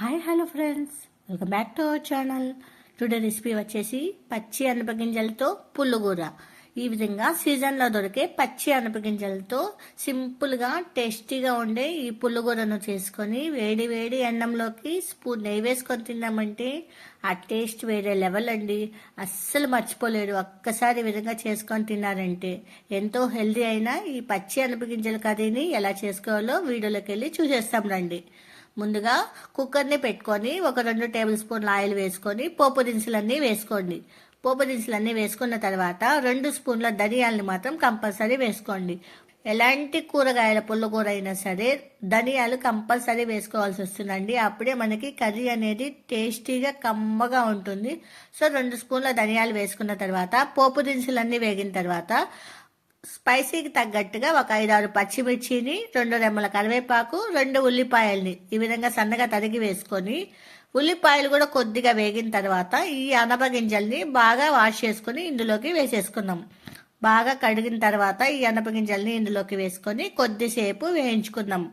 Hi hello friends. Welcome back to our channel. Today recipe వచ్చేసి పచ్చి అనపగింజలతో పుల్లగూర. ఈ విధంగా సీజన్లో దొరికే పచ్చి అనపగింజలతో సింపుల్గా టేస్టీగా ఉండే ఈ పుల్లగూరను చేసుకొని వేడి వేడి అన్నంలోకి స్పూన్ నెయ్యి వేసుకొని తిన్నామంటే ఆ టేస్ట్ వేరే లెవెల్ అండి. అస్సలు మర్చిపోలేడు. ఒక్కసారి ఈ విధంగా చేసుకొని తిన్నారంటే ఎంతో హెల్దీ అయినా ఈ పచ్చి అనపగింజల కర్రీని ఎలా చేసుకోవాలో వీడియోలోకి వెళ్ళి చూసేస్తాం రండి. ముందుగా కుక్కర్ని పెట్టుకొని ఒక రెండు టేబుల్ స్పూన్ల ఆయిల్ వేసుకొని పోపు దినుసులన్నీ వేసుకోండి. పోపు దినుసులన్నీ వేసుకున్న తర్వాత రెండు స్పూన్ల ధనియాలని మాత్రం కంపల్సరీ వేసుకోండి. ఎలాంటి కూరగాయల పుల్లకూర అయినా సరే ధనియాలు కంపల్సరీ వేసుకోవాల్సి వస్తుందండి. అప్పుడే మనకి కర్రీ అనేది టేస్టీగా కమ్మగా ఉంటుంది. సో రెండు స్పూన్ల ధనియాలు వేసుకున్న తర్వాత పోపు దినుసులన్నీ వేగిన తర్వాత స్పైసీకి తగ్గట్టుగా ఒక ఐదారు పచ్చిమిర్చిని రెండు రెమ్మల కరివేపాకు రెండు ఉల్లిపాయల్ని ఈ విధంగా సన్నగా తరిగి వేసుకొని ఉల్లిపాయలు కూడా కొద్దిగా వేగిన తర్వాత ఈ అనప గింజల్ని బాగా వాష్ చేసుకుని ఇందులోకి వేసేసుకున్నాం బాగా కడిగిన తర్వాత ఈ అనప గింజల్ని ఇందులోకి వేసుకొని కొద్దిసేపు వేయించుకుందాం.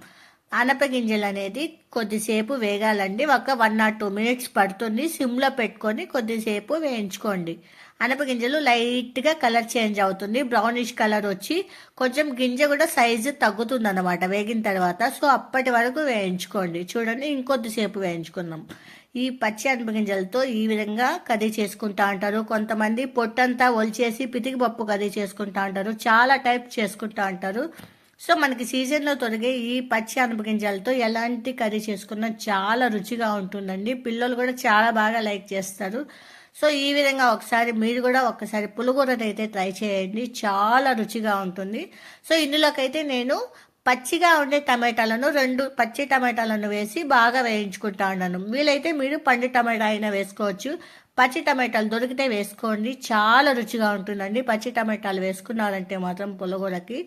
అనప గింజలు అనేది కొద్దిసేపు వేగాలండి. ఒక వన్ ఆర్ టూ మినిట్స్ పడుతుంది. సిమ్లో పెట్టుకొని కొద్దిసేపు వేయించుకోండి. అనప గింజలు లైట్గా కలర్ చేంజ్ అవుతుంది. బ్రౌనిష్ కలర్ వచ్చి కొంచెం గింజ కూడా సైజు తగ్గుతుంది అనమాట వేగిన తర్వాత. సో అప్పటి వరకు వేయించుకోండి. చూడండి ఇంకొద్దిసేపు వేయించుకుందాం. ఈ పచ్చి అనప గింజలతో ఈ విధంగా కర్రీ చేసుకుంటా అంటారు. కొంతమంది పొట్టంతా ఒలిచేసి పితికి పప్పు కర్రీ చేసుకుంటా అంటారు. చాలా టైప్ చేసుకుంటా అంటారు. సో మనకి సీజన్లో తొలగే ఈ పచ్చి అనపగింజలతో ఎలాంటి కర్రీ చేసుకున్నా చాలా రుచిగా ఉంటుందండి. పిల్లలు కూడా చాలా బాగా లైక్ చేస్తారు. సో ఈ విధంగా ఒకసారి మీరు కూడా ఒకసారి పులిగూరను అయితే ట్రై చేయండి. చాలా రుచిగా ఉంటుంది. సో ఇందులోకైతే నేను పచ్చిగా ఉండే టమాటాలను రెండు పచ్చి టమాటాలను వేసి బాగా వేయించుకుంటా ఉన్నాను వీలైతే మీరు పండు టమాటా అయినా వేసుకోవచ్చు. పచ్చి టమాటాలు దొరికితే వేసుకోండి. చాలా రుచిగా ఉంటుందండి. పచ్చి టమాటాలు వేసుకున్నారంటే మాత్రం పులగూరకి.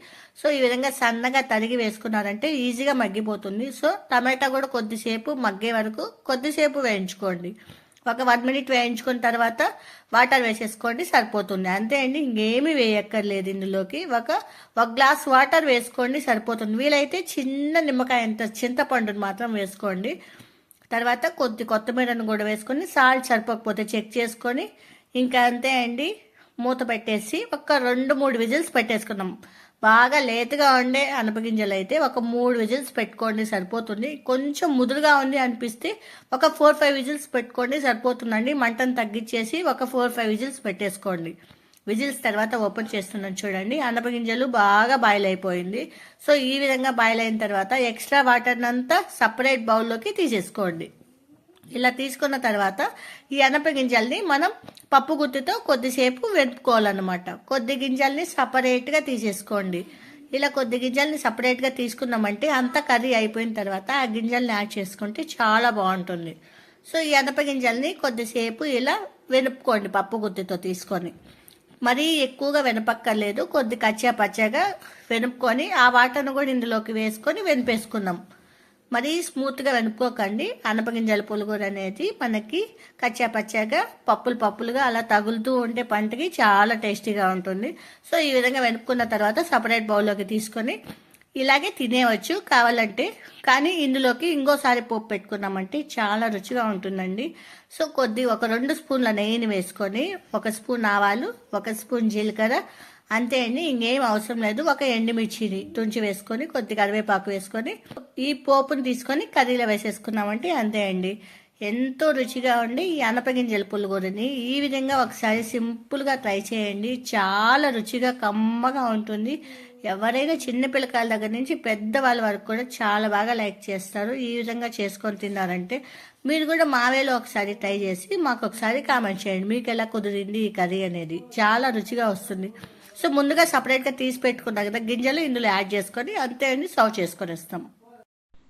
సో ఈ విధంగా సన్నగా తరిగి వేసుకున్నారంటే ఈజీగా మగ్గిపోతుంది. సో టమాటా కూడా కొద్దిసేపు మగ్గే వరకు కొద్దిసేపు వేయించుకోండి. ఒక వన్ మినిట్ వేయించుకున్న తర్వాత వాటర్ వేసేసుకోండి సరిపోతుంది. అంతే అండి ఇంకేమీ వేయక్కర్లేదు ఇందులోకి. ఒక ఒక గ్లాస్ వాటర్ వేసుకోండి సరిపోతుంది. వీలైతే చిన్న నిమ్మకాయ ఎంత చింతపండుని మాత్రం వేసుకోండి. తర్వాత కొద్ది కొత్తిమీరను కూడా వేసుకొని సాల్ట్ సరిపోకపోతే చెక్ చేసుకొని ఇంకా అంతే అండి మూత పెట్టేసి ఒక రెండు మూడు విజిల్స్ పెట్టేసుకున్నాం. బాగా లేతగా ఉండే అనపగింజలు అయితే ఒక మూడు విజిల్స్ పెట్టుకోండి సరిపోతుంది. కొంచెం ముదురుగా ఉంది అనిపిస్తే ఒక ఫోర్ ఫైవ్ విజిల్స్ పెట్టుకోండి సరిపోతుందండి. మంటను తగ్గించేసి ఒక ఫోర్ ఫైవ్ విజిల్స్ పెట్టేసుకోండి. విజిల్స్ తర్వాత ఓపెన్ చేస్తున్నాను చూడండి. అనపగింజలు బాగా బాయిల్ అయిపోయింది. సో ఈ విధంగా బాయిల్ అయిన తర్వాత ఎక్స్ట్రా వాటర్నంతా సపరేట్ బౌల్లోకి తీసేసుకోండి. ఇలా తీసుకున్న తర్వాత ఈ అనప గింజల్ని మనం పప్పు గుత్తితో కొద్దిసేపు వెతుక్కోవాలన్నమాట కొద్ది గింజల్ని సపరేట్గా తీసేసుకోండి. ఇలా కొద్ది గింజల్ని సపరేట్గా తీసుకున్నామంటే అంత కర్రీ అయిపోయిన తర్వాత ఆ గింజల్ని యాడ్ చేసుకుంటే చాలా బాగుంటుంది. సో ఈ అనప గింజల్ని కొద్దిసేపు ఇలా వెనుపుకోండి పప్పు గుత్తితో తీసుకొని. మరీ ఎక్కువగా వెనపక్కర్లేదు. కొద్ది కచ్చా పచ్చగా వెనుపుకొని ఆ వాటర్ను కూడా ఇందులోకి వేసుకొని వెనిపేసుకుందాం మరీ స్మూత్గా వెనుక్కోకండి అనపగింజల పులుగురు అనేది మనకి కచ్చా పచ్చాగా పప్పులు పప్పులుగా అలా తగులుతూ ఉంటే పంటకి చాలా టేస్టీగా ఉంటుంది. సో ఈ విధంగా వెనుక్కున్న తర్వాత సపరేట్ బౌల్లోకి తీసుకొని ఇలాగే తినేవచ్చు కావాలంటే. కానీ ఇందులోకి ఇంకోసారి పోపు పెట్టుకున్నామంటే చాలా రుచిగా ఉంటుందండి. సో కొద్ది ఒక రెండు స్పూన్ల నెయ్యిని వేసుకొని ఒక స్పూన్ ఆవాలు ఒక స్పూన్ జీలకర్ర అంతే అండి. ఇంకేం అవసరం లేదు. ఒక ఎండుమిర్చిని తుంచి వేసుకొని కొద్ది కరివేపాకు వేసుకొని ఈ పోపుని తీసుకొని కర్రీలో వేసేసుకున్నామంటే అంతే అండి. ఎంతో రుచిగా ఉండి ఈ అనపగింజల పులిగూరని ఈ విధంగా ఒకసారి సింపుల్గా ట్రై చేయండి. చాలా రుచిగా కమ్మగా ఉంటుంది. ఎవరైనా చిన్న పిల్లకాయల దగ్గర నుంచి పెద్దవాళ్ళ వరకు కూడా చాలా బాగా లైక్ చేస్తారు. ఈ విధంగా చేసుకొని తిన్నారంటే మీరు కూడా మావేలో ఒకసారి ట్రై చేసి మాకు ఒకసారి కామెంట్ చేయండి. మీకు ఎలా కుదిరింది ఈ కర్రీ అనేది? చాలా రుచిగా వస్తుంది. సో ముందుగా సపరేట్గా తీసి పెట్టుకున్నా కదా గింజలు ఇందులో యాడ్ చేసుకొని అంతే అండి సర్వ్ చేసుకొని ఇస్తాం